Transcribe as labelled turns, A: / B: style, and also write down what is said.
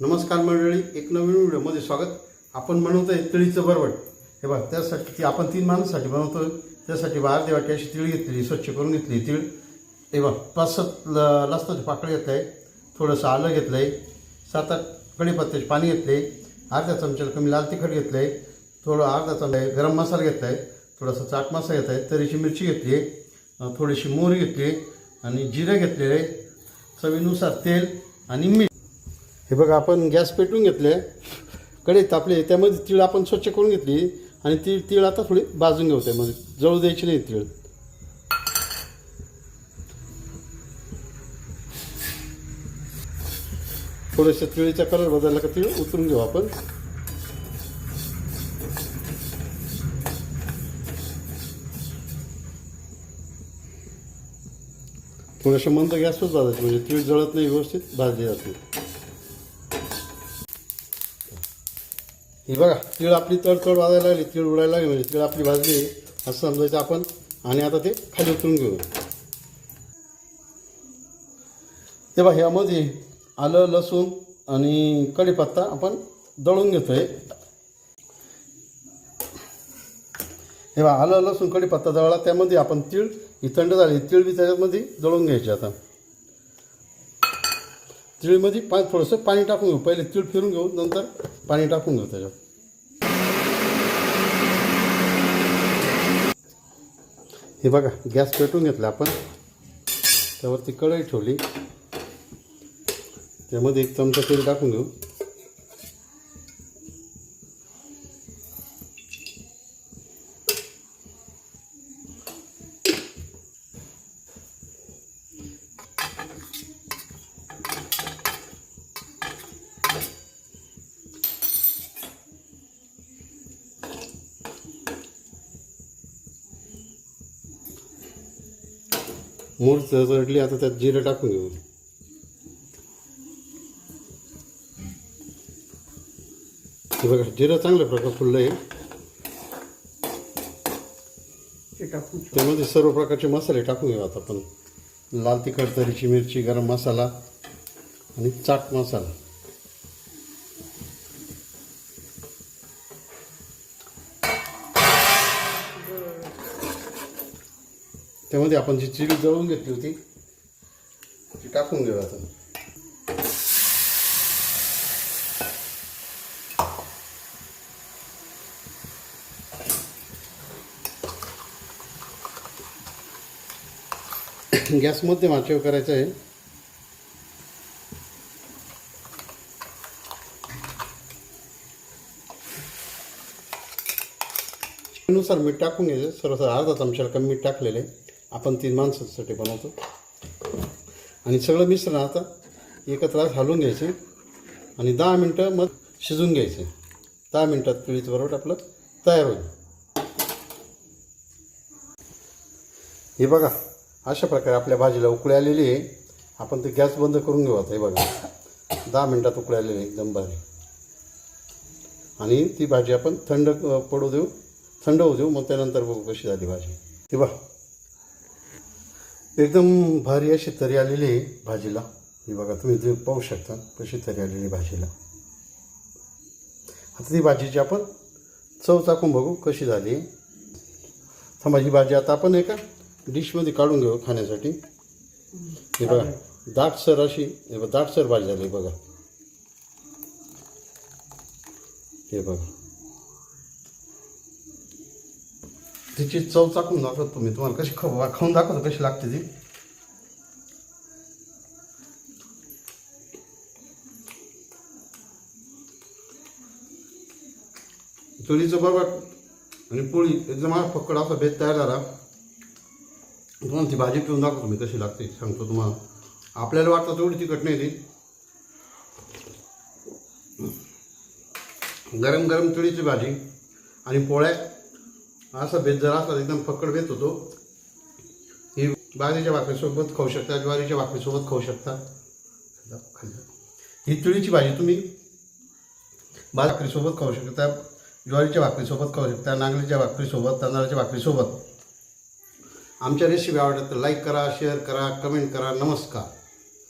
A: नमस्कार मंडळी एक नवीन व्हिडिओमध्ये स्वागत. आपण बनवतोय तिळीचं बरवट हे बघ त्यासाठी ती आपण तीन माणसासाठी बनवतो त्यासाठी बा देवाटी अशी तिळ घेतली स्वच्छ करून घेतली तिळ. हे बघ पाच सात ल लसणाची पाकळी घेतलं आहे थोडंसं आलं घेतलं आहे सात आठ कढीपत्त्याचे पाणी घेतले अर्ध्या चमच्याला कमी लाल तिखट घेतलं आहे थोडं अर्धा चमचा गरम मसाला घेतला आहे थोडासा चाट मसाला घेतला आहे तरीची मिरची घेतली आहे थोडीशी मोहरी घेतली आहे आणि जिरं घेतलेले. आहे चवीनुसार तेल आणि मीठ. हे बघा आपण गॅस पेटवून घेतले. कडे तापले त्यामध्ये तीळ आपण स्वच्छ करून घेतली आणि ती तीळ आता थोडी भाजून घेऊ त्यामध्ये. जळू द्यायची नाही तीळ. थोडेसे तिळीचा कलर बदलला का तीळ उतरून घेऊ आपण. थोडंसं मंद गॅसवर भाजायचं म्हणजे तीळ जळत नाही व्यवस्थित भाजली जाते. हे बघा तीळ आपली तडतड वाजायला लागली तीळ उडायला लागली म्हणजे तीळ आपली भाजली असं समजायचं आपण. आणि आता ते खाली उतरून घेऊ. ते बघा ह्यामध्ये आलं लसूण आणि कढीपत्ता आपण दळून घेतोय. हे बघा आलं लसूण कढीपत्ता दळला त्यामध्ये आपण तीळ ही थंड झाली तीळ बी त्याच्यामध्ये दळून घ्यायची आता. तिळीमध्ये पा थोडंसं पाणी टाकून घेऊ. पहिले तीळ फिरून घेऊ नंतर पाणी टाकून घेऊ त्याच्यात. हे बघा गॅस पेटून घेतला आपण. त्यावरती कढई ठेवली. त्यामध्ये एक चमचा तेल टाकून घेऊ. मूळ चढली आता त्यात जिरं टाकून घेऊ. हे बघा जिरं चांगल्या प्रकार फुललं आहे त्यामध्ये सर्व प्रकारचे मसाले टाकून घेऊ आता आपण. लाल तिखट तरीची मिरची गरम मसाला आणि चाट मसाला. त्यामध्ये आपण जी चिली जळून घेतली होती ती टाकून घेऊ आता. गॅस मध्यम करायचं आहे. नुसार मीठ टाकून घ्यायचं. सर्व अर्धा चमच्याला कमी मीठ टाकलेलं आहे. आपण तीन माणसासाठी बनवतो. आणि सगळं मिश्रण आता एकत्र हलवून घ्यायचे आणि दहा मिनटं मग शिजून घ्यायचे. दहा मिनटात पिळीचं बरोबर आपलं तयार होईल. हे बघा अशा प्रकारे आपल्या भाजीला उकळी आलेली आहे. आपण ते गॅस बंद करून घेऊ आता हे बघा. दहा मिनटात उकळी आलेली आहे एकदम भारी. आणि ती भाजी आपण थंड पडू देऊ थंड होऊ देऊ मग त्यानंतर बघू कशी झाली भाजी. हे बघा. एकदम भारी अशी तरी आलेली आहे भाजीला. ही बघा तुम्ही ते पाहू शकता कशी तरी आलेली आहे भाजीला. आता ती भाजीची आपण चव चाकून बघू कशी झाली. थांबा ही भाजी आता आपण एका डिशमध्ये काढून घेऊ खाण्यासाठी. हे बघा दाटसर अशी हे बघा दाटसर भाजी झाली आहे बघा. हे बघा. तिची चव चाकून दाखवतो तुम्ही. तुम्हाला कशी खाऊ खाऊन दाखवतो कशी लागते ती. चुलीचं बघा. आणि पोळी एकदम हा फक्कड असा भेद तयार झाला. तुम्हाला ती भाजी पिऊन दाखवतो मी कशी लागते सांगतो तुम्हाला. आपल्याला वाटतं तेवढी तिखट नाही ती. गरम गरम चुळीची भाजी. आणि पोळ्या असा बेत जर असला तर एकदम फक्कड बेत होतो. ही बाजरीच्या भाकरीसोबत खाऊ शकता ज्वारीच्या भाकरीसोबत खाऊ शकता. ही तुळीची भाजी तुम्ही भाकरीसोबत खाऊ शकता ज्वारीच्या भाकरीसोबत खाऊ शकता नांगलीच्या भाकरीसोबत तांदळाच्या भाकरीसोबत. आमच्या रेसिपी आवडतात तर लाईक करा शेअर करा कमेंट करा. नमस्कार.